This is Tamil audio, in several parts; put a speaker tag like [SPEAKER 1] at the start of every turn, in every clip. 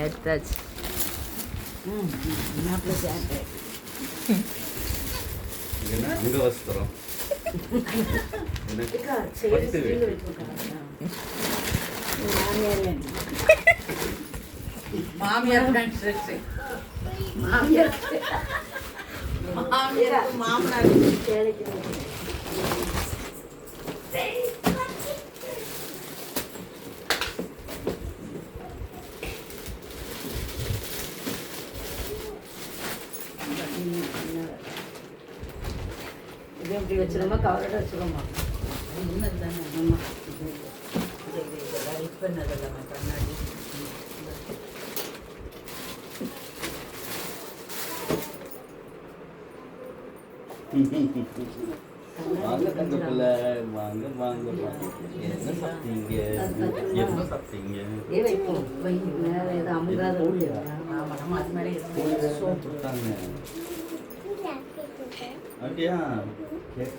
[SPEAKER 1] எடுத்தாச்சு
[SPEAKER 2] என்ன அங்க வஸ்திரம் என்ன பட்டு வேஷ்டி.
[SPEAKER 3] இது எப்படி வச்சிருமா கவரோட வச்சிருமா
[SPEAKER 4] இன்னது தானே
[SPEAKER 3] ஆமாம்
[SPEAKER 4] லைட் பண்ணதில்ல கண்ணாடி
[SPEAKER 2] வாங்க தங்க பிள்ளை வாங்க வாங்க. என்ன சாப்பிட்டீங்க? என்ன சாப்பிட்டீங்க?
[SPEAKER 3] ஏ வைப்போம் வைங்க வேற ஏதோ அமுகாத
[SPEAKER 4] ஆமா நம்ம அது
[SPEAKER 2] சோப்பு. அப்படியா? கேக்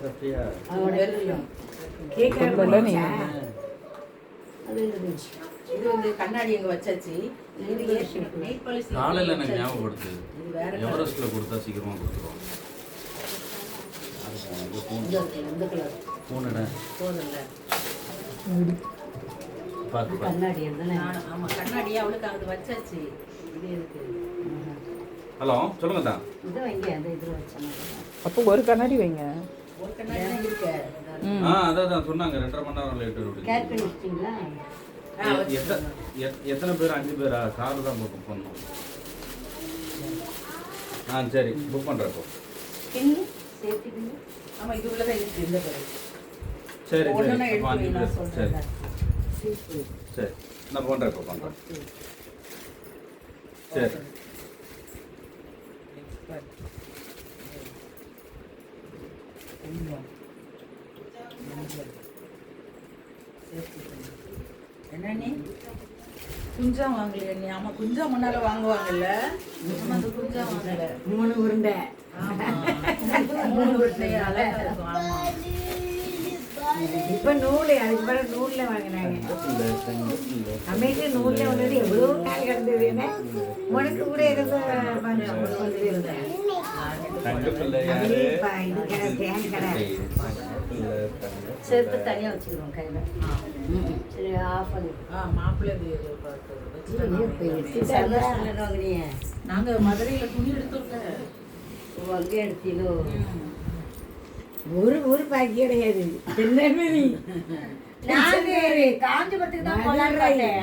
[SPEAKER 3] இருந்துச்சு.
[SPEAKER 4] இது வந்து கண்ணாடி எங்க வச்சாச்சு. இது நெயில் பாலிஷ்
[SPEAKER 2] காலையில் எனக்கு ஞாபகப்படுத்து
[SPEAKER 4] இது வேற
[SPEAKER 2] எவரெஸ்ட்ல கொடுத்தா சீக்கிரமா கொடுத்துருவோம். பூனடை பார்த்து
[SPEAKER 3] கண்ணாடி
[SPEAKER 4] ஆமா கண்ணாடி அவளுக்கு அது வச்சாச்சு. இது இருக்கு
[SPEAKER 2] ஹலோ சொல்லுங்க தான்
[SPEAKER 3] இதை வைங்க அந்த இதில் வச்சேன்.
[SPEAKER 1] அப்போ ஒரு கண்ணாடி வைங்க.
[SPEAKER 4] ஒரு கண்ணாடி தான் இருக்கு
[SPEAKER 1] ம்.
[SPEAKER 2] ஆ அதான் தான் சொன்னாங்க. ரெண்டரை மணி நேரம் லேட்டு
[SPEAKER 3] கேர் பண்ணி வச்சிட்டிங்களா
[SPEAKER 4] ஆ, வச்சு
[SPEAKER 2] எத்தனை எத்- எத்தனை பேர்? அஞ்சு பேரா? கார் தான் புக் பண்ணணும். ஆ சரி புக் பண்ணுறேன் இப்போ
[SPEAKER 3] பின்னு சேஃப்டி பின்னு.
[SPEAKER 4] ஆமா இது உள்ளதான் இருக்கு இந்த பேரு
[SPEAKER 2] சரி சரி. அஞ்சு பேர். சரி. சரி நான் பண்ணுறேன் இப்போ பண்ணுறேன் சரி.
[SPEAKER 4] என்ன நீ குஞ்சா வாங்கலையா நீ ஆமா குஞ்சா முன்னால வாங்குவாங்கல்ல? அந்த குஞ்சா வாங்கல.
[SPEAKER 3] மூணு உருண்டை.
[SPEAKER 4] மூணு வீட்லயே அழகா இருக்கும் ஆமா.
[SPEAKER 3] இப்போ நூல் அதுக்கு பிறகு நூலில் வாங்கினாங்க நம்மகிட்ட நூலில் வந்தது எவ்வளோ நாள் கிடந்தது என்ன? உனக்கு கூட
[SPEAKER 2] தங்க
[SPEAKER 3] செருப்பு தனியாக வச்சுக்கிறோம் கையில். சரி ஆஃப் பண்ணி.
[SPEAKER 4] மாப்பிள்ளை நாங்க மதுரையில துணி எடுத்தோம்ல.
[SPEAKER 3] அங்கே எடுத்தீங்களோ? ஒரு ஒரு பாக்கி கிடையாது. திருநெல்வேலி காஞ்சிபுரத்துக்கு தான் போகலான்னு பார்த்தேன்.